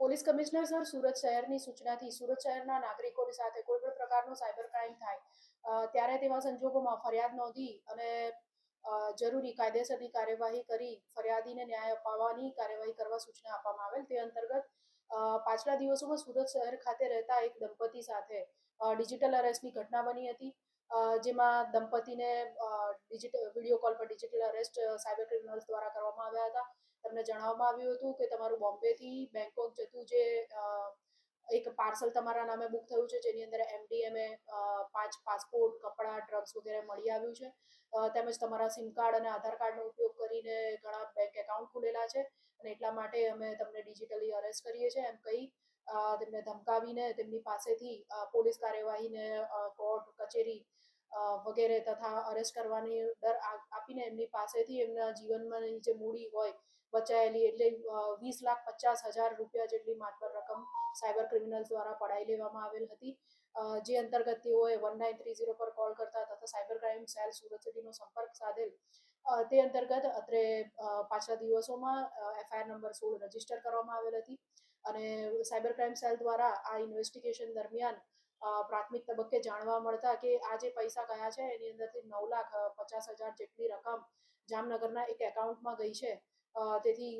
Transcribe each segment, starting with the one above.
Police commissioner sir Surat શહેરની સૂચનાથી સુરત શહેરના નાગરિકોની સાથે કોઈ પણ પ્રકારનો સાયબર ક્રાઇમ થાય ત્યારે તેવા સંજોગોમાં ફરિયાદ નોંધી અને જરૂરી કાયદેસરની કાર્યવાહી કરી, ફરિયાદીને ન્યાય અપાવવાની કાર્યવાહી કરવા સૂચના આપવામાં આવેલ. તે અંતર્ગત પાછલા દિવસોમાં સુરત શહેર ખાતે રહેતા એક દંપતી સાથે ડિજિટલ અરેસ્ટની ઘટના બની હતી. જેમાં દંપતીને ડિજિટલ વીડિયો કોલ પર ડિજિટલ અરેસ્ટ સાયબર ક્રિમિનલ્સ દ્વારા કરવામાં આવ્યા હતા. તમને જણાવવામાં આવ્યું હતું કે તમારું બોમ્બેથી બેંકોક જતું જે એક પાર્સલ તમારા નામે બુક થયું છે, જેની અંદર એમડીએમએ પાંચ પાસપોર્ટ, કપડાં, ડ્રગ્સ વગેરે મળી આવ્યું છે. તેમજ તમારા સિમ કાર્ડ અને આધાર કાર્ડનો ઉપયોગ કરીને ઘણા બેંક એકાઉન્ટ ખુલેલા છે અને એટલા માટે અમે તમને ડિજિટલી અરેસ્ટ કરીએ છીએ. એમ કહી તેમને ધમકાવીને તેમની પાસેથી પોલીસ કાર્યવાહીને કોર્ટ, કચેરી વગેરે તથા અરેસ્ટ કરવાની ડર આપીને એમની પાસેથી એમના જીવનમાં જે મૂડી હોય, બચાયેલી એટલે વીસ લાખ પચાસ હજાર રૂપિયા જેટલી માતબર રકમ સાયબર ક્રિમિનલ્સ દ્વારા પડાવી લેવામાં આવેલ હતી. જે અંતર્ગત તેઓએ વન નાઇન થ્રી ઝીરો પર કોલ કરતા તથા સાયબર ક્રાઇમ સેલ સુરત સિટીનો સંપર્ક સાધેલ. તે અંતર્ગત અત્રે પાછલા દિવસોમાં એફઆઈઆર નંબર સોળ રજિસ્ટર કરવામાં આવેલ હતી અને સાયબર ક્રાઇમ સેલ દ્વારા આ ઇન્વેસ્ટિગેશન દરમિયાન પ્રાથમિક તબક્કે જાણવા મળતા કે આ જે પૈસા ગયા છે, એની અંદરથી નવ લાખ પચાસ હજાર જેટલી રકમ જામનગરના એક એકાઉન્ટમાં ગઈ છે. તેથી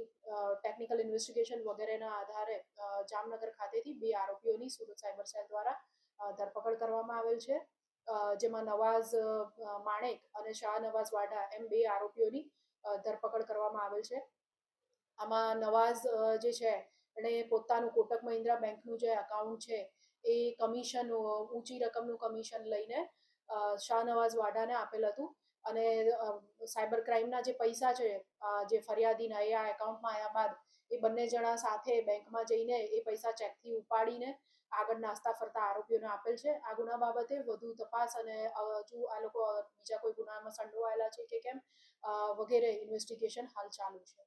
ટેકનિકલ ઇન્વેસ્ટિગેશન વગેરેના આધારે જામનગર ખાતેથી બે આરોપીઓની સુરત સાયબર સેલ દ્વારા ધરપકડ કરવામાં આવેલ છે. જેમાં નવાઝ માણેક અને શાહ નવાઝ વાઢા એમ બે આરોપીઓની ધરપકડ કરવામાં આવેલ છે. આમાં નવાઝ જે છે, એણે પોતાનું કોટક મહિન્દ્રા બેંકનું જે અકાઉન્ટ છે એ કમિશન ઊંચી રકમનું કમિશન લઈને શાહનવાઝ શાહ નવાઝ વાઢાને આપેલ હતું. અને સાયબર ક્રાઇમના જે પૈસા છે જે ફરિયાદીના, એ આ એકાઉન્ટમાં આવ્યા બાદ એ બંને જણા સાથે બેંકમાં જઈને એ પૈસા ચેકથી ઉપાડીને આગળ નાસ્તા ફરતા આરોપીઓને આપેલ છે. આ ગુના બાબતે વધુ તપાસ અને હજુ આ લોકો બીજા કોઈ ગુનામાં સંડોવાયેલા છે કે કેમ વગેરે ઇન્વેસ્ટિગેશન હાલ ચાલુ છે.